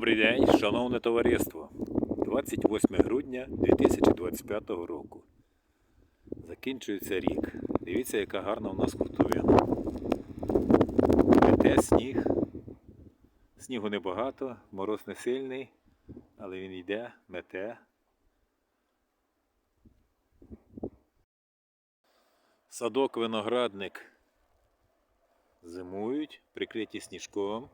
Добрий день, шановне товариство. 28 грудня 2025 року. Закінчується рік. Дивіться, яка гарна у нас хуртовина. Мете сніг. Снігу небагато, мороз не сильний, але він йде, мете. Садок виноградник зимують, прикриті сніжком.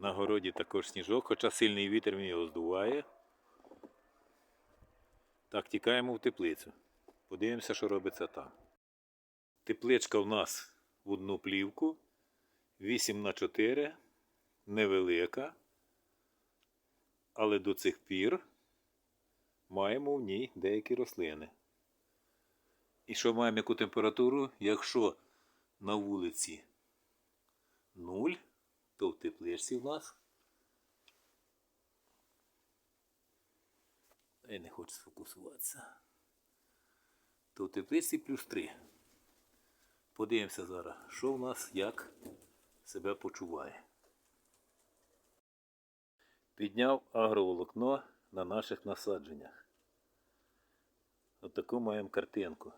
На городі також сніжок, хоча сильний вітер він його здуває. Так, тікаємо в теплицю. Подивимося, що робиться там. Тепличка в нас в одну плівку. 8 на 4 невелика. Але до цих пір маємо в ній деякі рослини. І що маємо яку температуру? Якщо на вулиці 0, то в тепличці в нас. Я не хочу сфокусуватися. То в тепличці плюс 3. Подивимося зараз, що в нас як себе почуває. Підняв агроволокно на наших насадженнях. От таку маємо картинку.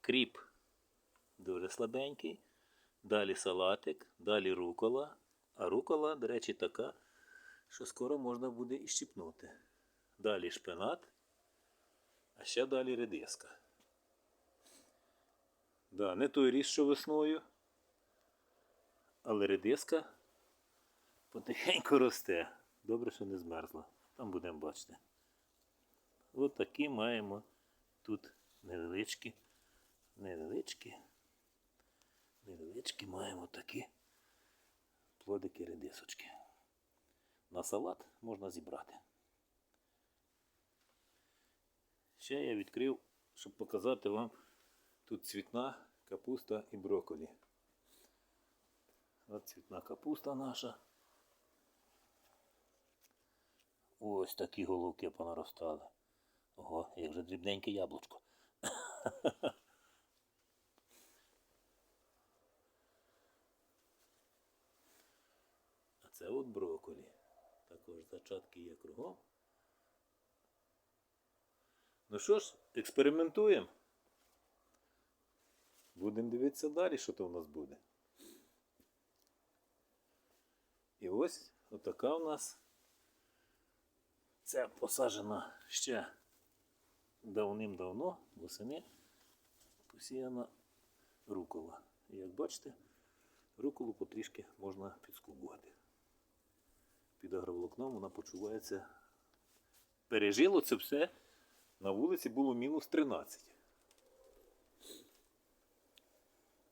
Кріп дуже слабенький. Далі салатик, далі рукола. А рукола, до речі, така, що скоро можна буде і щіпнути. Далі шпинат, а ще далі редиска. Да, не той ріс, що весною, але редиска потихеньку росте. Добре, що не змерзла. Там будемо бачити. От маємо тут невеличкі, невеличкі. Невеличкі маємо такі плодики редисочки. На салат можна зібрати. Ще я відкрив, щоб показати вам тут цвітна капуста і брокколі. От цвітна капуста наша. Ось такі головки понаростали. Ого, як же дрібненьке яблучко. Це от брокколі. Також зачатки є кругом. Ну що ж, експериментуємо. Будемо дивитися далі, що то в нас буде. І ось отака у нас. Це посаджена ще давним-давно, восени посіяна рукола. І як бачите, руколу потрішки можна підскубувати. Під агроволокном вона почувається. Пережило це все. На вулиці було мінус 13.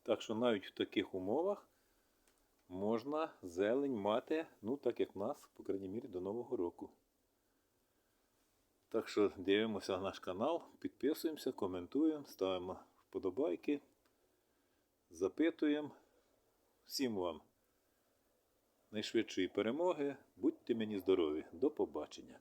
Так що навіть в таких умовах можна зелень мати, ну так як в нас, по крайній мірі, до Нового року. Так що дивимося наш канал, підписуємося, коментуємо, ставимо вподобайки, запитуємо. Всім вам найшвидшої перемоги. Будьте мені здорові. До побачення.